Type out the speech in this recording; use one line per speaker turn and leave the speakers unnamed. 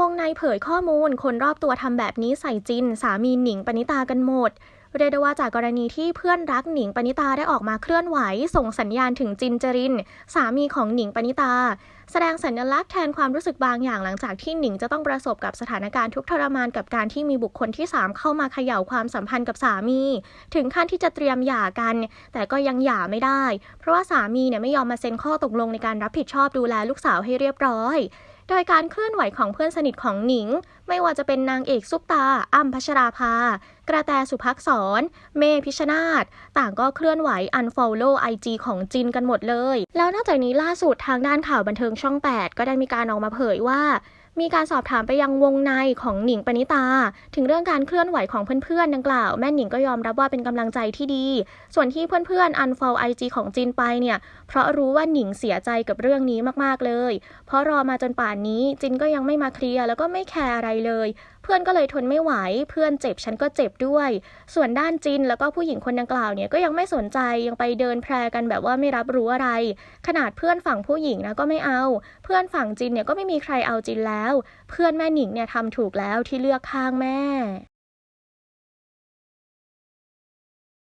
วงในเผยข้อมูล คนรอบตัวทำแบบนี้ใส่จิน สามีหนิงปณิตากันหมดเรียกได้ว่าจากกรณีที่เพื่อนรักหนิงปณิตาได้ออกมาเคลื่อนไหว ส่งสัญญาณถึงจินจริน สามีของหนิงปณิตา แสดงสัญลักษณ์แทนความรู้สึกบางอย่างหลังจากที่หนิงจะต้องประสบกับสถานการณ์ทุกทรมานกับการที่มีบุคคลที่ 3 เข้ามาเขย่าความสัมพันธ์กับสามี ถึงขั้นที่จะเตรียมหย่ากัน แต่ก็ยังหย่าไม่ได้ เพราะว่าสามีเนี่ยไม่ยอมมาเซ็นข้อตกลงในการรับผิดชอบดูแลลูกสาวให้เรียบร้อย ดยการเคลื่อนไหวของเพื่อนสนิทของหนิง ไม่ว่าจะเป็นนางเอกซุปตาอ้ำพัชราภา กระแตสุภักษร เมพิชนาตต่างก็เคลื่อนไหว unfollow IG ของจินกันหมดเลย แล้วนอกจากนี้ล่าสุดทางด้านข่าวบันเทิงช่อง 8 ก็ได้มีการออกมาเผยว่า มีการสอบถามไปยังวงในของหนิงปณิตา ถึงเรื่องการเคลื่อนไหวของเพื่อนๆดังกล่าว แม่หนิงก็ยอมรับว่าเป็นกำลังใจที่ดี ส่วนที่เพื่อนๆอันฟอลไอจีของจินไปเนี่ย เพราะรู้ว่าหนิงเสียใจกับเรื่องนี้มากๆเลย เพราะรอมาจนป่านนี้จินก็ยังไม่มาเคลียร์แล้วก็ไม่แคร์อะไรเลย พื่อนก็เลยทนไม่ไหว เพื่อนเจ็บฉันก็เจ็บด้วย ส่วนด้านจินแล้วก็ผู้หญิงคนดังกล่าวเนี่ยก็ยังไม่สนใจยังไปเดินแพรกันแบบว่าไม่รับรู้อะไร ขนาดเพื่อนฝั่งผู้หญิงนะก็ไม่เอา เพื่อนฝั่งจินเนี่ยก็ไม่มีใครเอาจินแล้ว เพื่อนแม่หนิงเนี่ยทำถูกแล้วที่เลือกข้างแม่